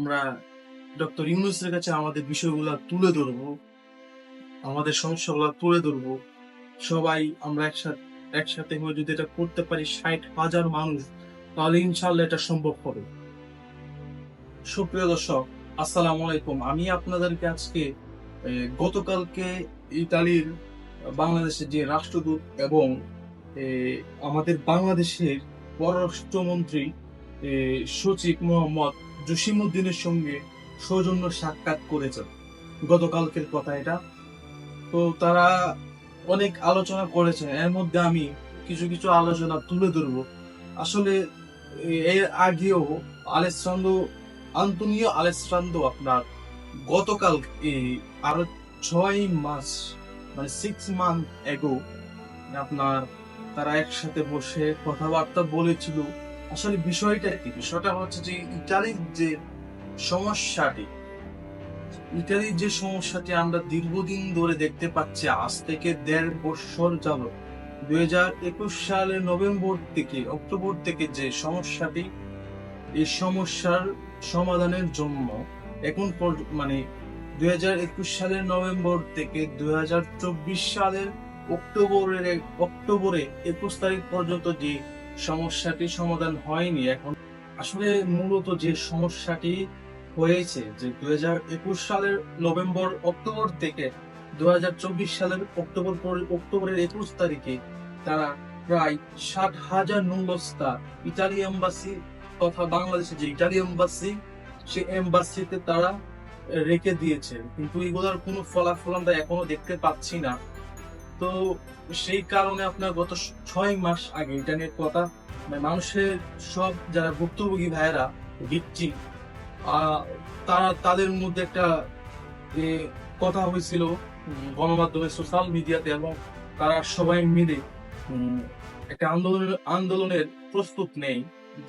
আমরা ডক্টর ইউনুসের কাছে আমাদের বিষয়গুলো তুলে ধরবো, আমাদের সমস্যাগুলো তুলে ধরবো। সবাই আমরা একসাথে একসাথে হয়ে যদি এটা করতে পারি ষাট হাজার মানুষ, তাহলে ইনশাল্লাহ এটা সম্ভব হবে। সুপ্রিয় দর্শক, আসসালামু আলাইকুম। আমি আপনাদেরকে আজকে গতকালকে ইতালির বাংলাদেশের যে রাষ্ট্রদূত এবং আমাদের বাংলাদেশের পররাষ্ট্রমন্ত্রী সচিব মোহাম্মদ জসিমুদ্দিনের সঙ্গে সৌজন্য সাক্ষাৎ করেছেন। গতকালকের কথা এটা। তো তারা অনেক আলোচনা করেছেন। এর মধ্যে আমি কিছু কিছু আলোচনা তুলে ধরবো। আসলে এর আগেও আলেসান্দ্র আন্তনিও আলেসান্দ্র আপনার গতকাল এই আরও ছয় মাস মানে সিক্স মান্থ এগো আপনার তারা একসাথে বসে কথাবার্তা বলেছিল। আসলে বিষয়টা কি? বিষয়টা হচ্ছে যে ইটালির যে সমস্যাটি ইটালির যে সমস্যাটি আমরা দীর্ঘদিন ধরে দেখতে পাচ্ছি, আজ থেকে দেড় বছর যাব দুই হাজার একুশ সালের নভেম্বর থেকে অক্টোবর থেকে যে সমস্যাটি, এই সমস্যার সমাধানের জন্য এখন মানে দুই হাজার একুশ সালের নভেম্বর থেকে দুই হাজার চব্বিশ সালের অক্টোবরের অক্টোবরে একুশ তারিখ পর্যন্ত যে সমস্যাটি সমাধান হয়নি এখন। আসলে মূলত যে সমস্যাটি হয়েছে যে দুই হাজার একুশ সালের নভেম্বর, অক্টোবর থেকে দু হাজার চব্বিশ সালের অক্টোবর অক্টোবরের একুশ তারিখে তারা প্রায় ষাট হাজার নুলস্তা ইতালি এম্বাসি তথা বাংলাদেশে যে ইটালি এম্বাসি সে এম্বাসিতে তারা রেখে দিয়েছে। কিন্তু এগুলোর কোনো ফলাফল আমরা এখনও দেখতে পাচ্ছি না। তো সেই কারণে আপনার গত ছয় মাস আগে ইন্টারনেট কথা মানে মানুষের সব যারা ভুক্তভোগী ভাইয়েরা ভিত্তি তারা তাদের মধ্যে একটা কথা হয়েছিল গণমাধ্যমে সোশ্যাল মিডিয়াতে এবং তারা সবাই মিলে একটা আন্দোলন আন্দোলনের প্রস্তুত নেই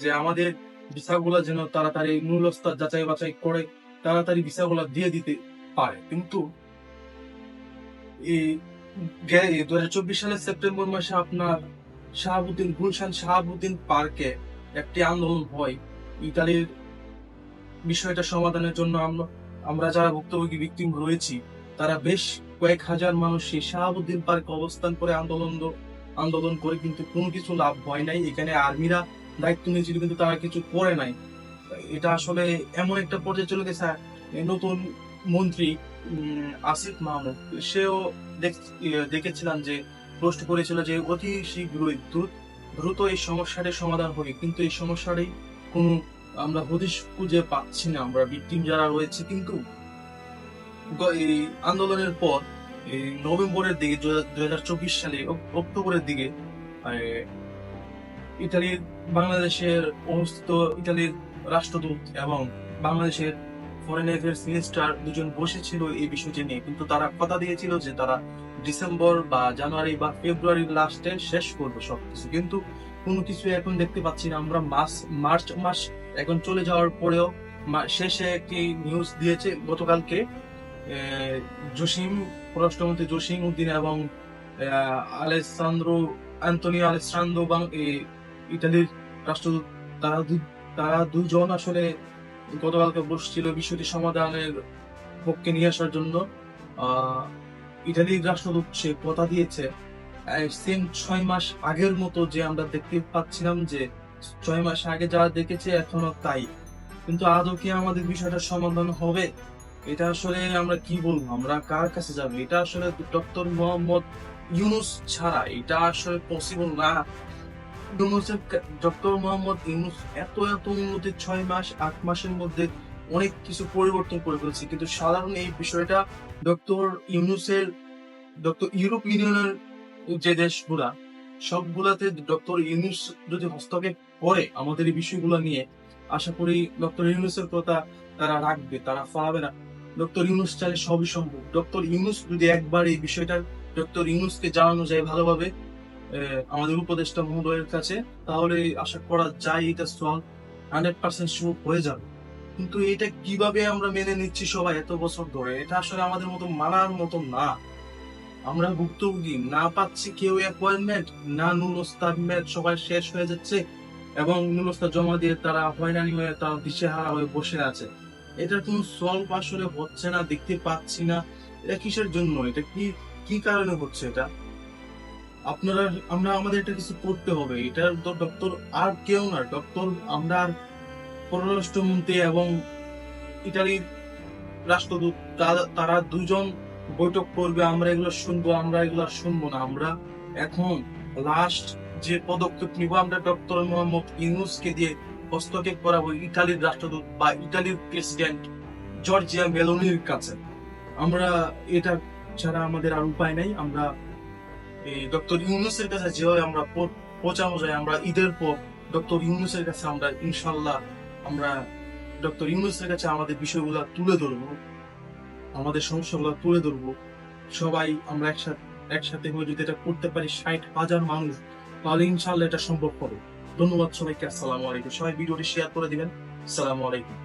যে আমাদের ভিসাগুলো যেন তাড়াতাড়ি মূল্যস্তর যাচাই বাছাই করে, তাড়াতাড়ি ভিসাগুলো দিয়ে দিতে পারে। কিন্তু এই দু হাজার চব্বিশ সালের সেপ্টেম্বর মাসে আপনার শাহাবুদ্দিন, গুলশান শাহাবুদ্দিন পার্কে একটি আন্দোলন হয়। ইতালির বিষয়টা সমাধানের জন্য আমরা আমরা যারা ভুক্তভোগী ভিকটিম রয়েছি, তারা বেশ কয়েক হাজার মানুষ সেই শাহাবুদ্দিন পার্কে অবস্থান করে আন্দোলন আন্দোলন করে কিন্তু কোনো কিছু লাভ হয় নাই। এখানে আর্মিরা দায়িত্ব নিয়েছিল কিন্তু তারা কিছু করে নাই। এটা আসলে এমন একটা পর্যায়ে চলে গেছে নতুন মন্ত্রী আসিফ মাহমুদ। সেও দেখেছিলাম যে পোস্ট করেছিল যে, অতি শীঘ্রই দ্রুত দ্রুত এই সমস্যাটির সমাধান হবে। কিন্তু এই সমস্যাটি কোনো আমরা হদিশ খুঁজে পাচ্ছি না। আমরা ভিকটিম যারা রয়েছে কিন্তু এই আন্দোলনের পর, এই নভেম্বরের দিকে দুই হাজার চব্বিশ সালে, অক- অক্টোবরের দিকে ইতালির, বাংলাদেশের অবস্থিত ইতালির রাষ্ট্রদূত এবং বাংলাদেশের ফরেন অ্যাফেয়ার্স মিনিস্টার দুজন বসেছিল এই বিষয়টি নিয়ে। কিন্তু তারা কথা দিয়েছিল যে তারা ডিসেম্বর বা জানুয়ারি বা ফেব্রুয়ারির লাস্টে শেষ করবে সবকিছু। কিন্তু কোনো কিছু এখন দেখতে পাচ্ছি না। আমরা মাস, মার্চ মাস এখন চলে যাওয়ার পরেও শেষে একটি নিউজ দিয়েছে গতকালকে জসিম, পররাষ্ট্রমন্ত্রী জসিম উদ্দিন এবং আলেসান্দ্রো আন্তনিও আলেসান্দ্রো ইতালির রাষ্ট্রদূত, তারা তারা দুজন আসলে গতকালকে বসছিল বিষয়টি সমাধানের পক্ষে নিয়ে আসার জন্য। আহ, ইতালির রাষ্ট্রদূত সে কথা দিয়েছে সেম ছয় মাস আগের মতো যে আমরা দেখতে পাচ্ছিলাম যে ছয় মাস আগে যারা দেখেছে এখনও তাই। কিন্তু আদৌ কি আমাদের বিষয়টা সমাধান হবে? এটা আসলে আমরা কি বলব? আমরা কার কাছে যাব? এটা আসলে ডক্টর মোহাম্মদ ইউনুস ছাড়া এটা আসলে পসিবল না। ইউনুসের ডক্টর মোহাম্মদ ইউনুস এত এত ছয় মাস, আট মাসের মধ্যে অনেক কিছু পরিবর্তন করে ফেলছে। কিন্তু সাধারণ এই বিষয়টা ডক্টর ইউনুসের, ডক্টর ইউরোপ ইউনিয়নের যে দেশগুলা, সবগুলাতে ডক্টর ইউনুস যদি হস্তক্ষেপ করে আমাদের এই বিষয়গুলো নিয়ে, আশা করি ডক্টর ইউনুসের কথা তারা রাখবে, তারা ফলাবে না। ডক্টর ইউনুস চাইলে সবই সম্ভব। ডক্টর ইউনুস যদি একবার এই বিষয়টা, ডক্টর ইউনুসকে জানানো যায় ভালোভাবে আমাদের উপদেষ্টা মহোদয়ের কাছে, তাহলে আশা করা যায় এটা সলভ হান্ড্রেড পার্সেন্ট শুরু হয়ে যাবে। কিন্তু এটা কীভাবে আমরা মেনে নিচ্ছি সবাই এত বছর ধরে, এটা আসলে আমাদের মতো মানার মতো না। আমরা ভুক্তভোগী, না পাচ্ছি কেউ অ্যাপয়েন্টমেন্ট না নুলস্তার ম্যাচ সবাই শেষ হয়ে যাচ্ছে, এবং নুলস্তা জমা দিয়ে তারা হয়রানি হয়ে, তারা দিশেহারা হয়ে বসে আছে। এটা কোনো সলভ আসলে হচ্ছে না, দেখতে পাচ্ছি না। এটা কিসের জন্য? এটা কি কি কারণে হচ্ছে এটা? আপনারা, আমরা আমাদের এটা কিছু করতে হবে। তো ডক্টর আর কেউ না। ডক্টর আমরা পররাষ্ট্রমন্ত্রী এবং ইটালির রাষ্ট্রদূত, তারা দুজন বৈঠক করবে, আমরা এগুলো শুনব, আমরা এগুলো শুনব না। আমরা এখন লাস্ট যে পদক্ষেপ নিব, আমরা ডক্টর মোহাম্মদ ইউনুসকে দিয়ে হস্তক্ষেপ করাবো ইটালির রাষ্ট্রদূত বা ইটালির প্রেসিডেন্ট জর্জিয়া মেলোনির কাছে। আমরা এটা ছাড়া আমাদের আর উপায় নাই। আমরা এই ডক্টর ইউনুসের কাছে যেভাবে আমরা পৌঁছানো যায় আমরা ঈদের পর ডক্টর ইউনুসের কাছে আমরা ইনশাল্লাহ আমরা ডক্টর ইউনুসের কাছে আমাদের বিষয়গুলো তুলে ধরবো, আমাদের সমস্যাগুলো তুলে ধরবো। সবাই আমরা একসাথে একসাথে হয়ে যদি এটা করতে পারি ষাট হাজার মানুষ, তাহলে ইনশাল্লাহ এটা সম্ভব হবে। ধন্যবাদ সবাইকে, আসসালামু আলাইকুম। সবাই ভিডিওটি শেয়ার করে দিবেন। আসসালামু আলাইকুম।